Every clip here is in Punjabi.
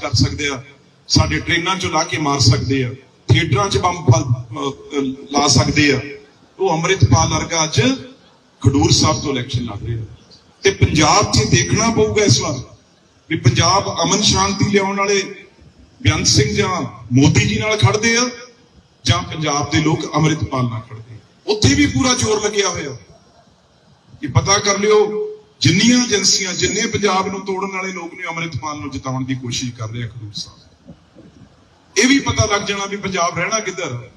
ਕਰ ਸਕਦੇ ਆ। ਸਾਡੇ ਟ੍ਰੇਨਾਂ 'ਚੋਂ ਲਾ ਕੇ ਮਾਰ ਸਕਦੇ ਆ। ਥੀਏਟਰਾਂ 'ਚ ਬੰਬ ਲਾ ਸਕਦੇ ਆ। ਉਹ ਅੰਮ੍ਰਿਤਪਾਲ ਵਰਗਾ ਅੱਜ ਖਡੂਰ ਸਾਹਿਬ ਤੋਂ ਇਲੈਕਸ਼ਨ ਲੜ ਰਿਹਾ। ਤੇ ਪੰਜਾਬ 'ਚ ਦੇਖਣਾ ਪਊਗਾ ਇਸ ਵਾਰ ਵੀ ਪੰਜਾਬ ਅਮਨ ਸ਼ਾਂਤੀ ਲਿਆਉਣ ਵਾਲੇ ਬੇਅੰਤ ਸਿੰਘ ਜਾਂ ਮੋਦੀ ਜੀ ਨਾਲ ਖੜਦੇ ਆ ਜਾਂ ਪੰਜਾਬ ਦੇ ਲੋਕ ਅੰਮ੍ਰਿਤਪਾਲ ਨਾਲ ਖੜਦੇ ਉੱਥੇ ਵੀ ਪੂਰਾ ਜ਼ੋਰ ਲੱਗਿਆ ਹੋਇਆ। ਇਹ ਪਤਾ ਕਰ ਲਿਓ ਜਿੰਨੀਆਂ ਏਜੰਸੀਆਂ ਜਿੰਨੇ ਪੰਜਾਬ ਨੂੰ ਤੋੜਨ ਵਾਲੇ ਲੋਕ ਨੇ ਅੰਮ੍ਰਿਤਪਾਲ ਨੂੰ ਜਿਤਾਉਣ ਦੀ ਕੋਸ਼ਿਸ਼ ਕਰ ਰਹੇ ਆ ਖਡੂਰ ਸਾਹਿਬ। ਇਹ ਵੀ ਪਤਾ ਲੱਗ ਜਾਣਾ ਵੀ ਪੰਜਾਬ ਰਹਿਣਾ ਕਿੱਧਰ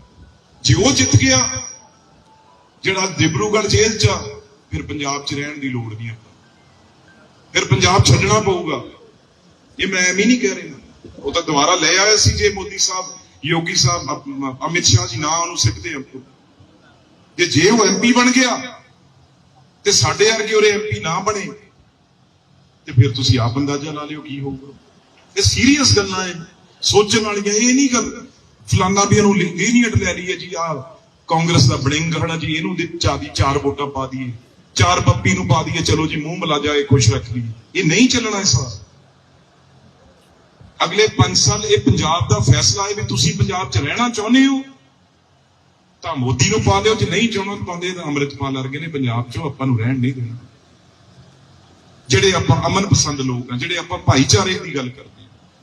ਜੇ ਉਹ ਜਿੱਤ ਗਿਆ ਜਿਹੜਾ ਦਿਬਰੂਗੜ੍ਹ ਜੇਲ੍ਹ 'ਚ ਆ, ਫਿਰ ਪੰਜਾਬ 'ਚ ਰਹਿਣ ਦੀ ਲੋੜ ਨਹੀਂ ਆਪਾਂ। ਫਿਰ ਪੰਜਾਬ ਛੱਡਣਾ ਪਊਗਾ। ਇਹ ਮੈਂ ਐਵੇਂ ਨਹੀਂ ਕਹਿ ਰਿਹਾ। ਉਹ ਤਾਂ ਦੁਬਾਰਾ ਲੈ ਆਇਆ ਸੀ ਜੇ ਮੋਦੀ ਸਾਹਿਬ ਯੋਗੀ ਸਾਹਿਬ ਅਮਿਤ ਸ਼ਾਹ ਜੀ ਨਾ ਉਹਨੂੰ ਸਿੱਟਦੇ ਆਪਕੋ ਜੇ ਜੇ ਉਹ ਐਮਪੀ ਬਣ ਗਿਆ ਤੇ ਸਾਡੇ ਵਰਗੇ ਉਹਰੇ ਐਮਪੀ ਨਾ ਬਣੇ, ਤੇ ਫਿਰ ਤੁਸੀਂ ਆਪ ਅੰਦਾਜ਼ਾ ਲਾ ਲਿਓ ਕੀ ਹੋਊਗਾ। ਇਹ ਸੀਰੀਅਸ ਗੱਲਾਂ ਐ। ਸੋਚਣ ਵਾਲੀਆਂ ਇਹ ਨਹੀਂ ਗੱਲ, ਫਲਾਨਾ ਵੀ ਇਹਨੂੰ ਲੀਨੀਅਟ ਲੈ ਲਈਏ ਜੀ ਆ ਕਾਂਗਰਸ ਦਾ ਬੜਿੰਗ ਖੜਾ ਜੀ, ਇਹਨੂੰ ਦੇ ਚਾਦੀ ਚਾਰ ਵੋਟਾਂ ਪਾ ਦਈਏ। ਚਾਰ ਪੱਪੀ ਨੂੰ ਪਾ ਦਈਏ, ਚਲੋ ਜੀ, ਮੂੰਹ ਮਿਲਾ ਜਾਏ, ਖੁਸ਼ ਰੱਖ ਲਈਏ। ਇਹ ਨਹੀਂ ਚੱਲਣਾ ਇਸ ਵਾਰ। ਅਗਲੇ 5 ਸਾਲ ਇਹ ਪੰਜਾਬ ਦਾ ਫੈਸਲਾ ਹੈ ਵੀ ਤੁਸੀਂ ਪੰਜਾਬ 'ਚ ਰਹਿਣਾ ਚਾਹੁੰਦੇ ਹੋ ਤਾਂ ਮੋਦੀ ਨੂੰ ਪਾ ਦਿਓ, ਜੇ ਨਹੀਂ ਚਾਹੁੰਦਾ ਤਾਂ ਪਾਉਂਦੇ ਤਾਂ ਅੰਮ੍ਰਿਤਪਾਲ ਵਰਗੇ ਨੇ, ਪੰਜਾਬ 'ਚੋਂ ਆਪਾਂ ਨੂੰ ਰਹਿਣ ਨਹੀਂ ਦੇਣਾ। ਜਿਹੜੇ ਆਪਾਂ ਅਮਨ ਪਸੰਦ ਲੋਕ ਆ, ਜਿਹੜੇ ਆਪਾਂ ਭਾਈਚਾਰੇ ਦੀ ਗੱਲ ਕਰਦੇ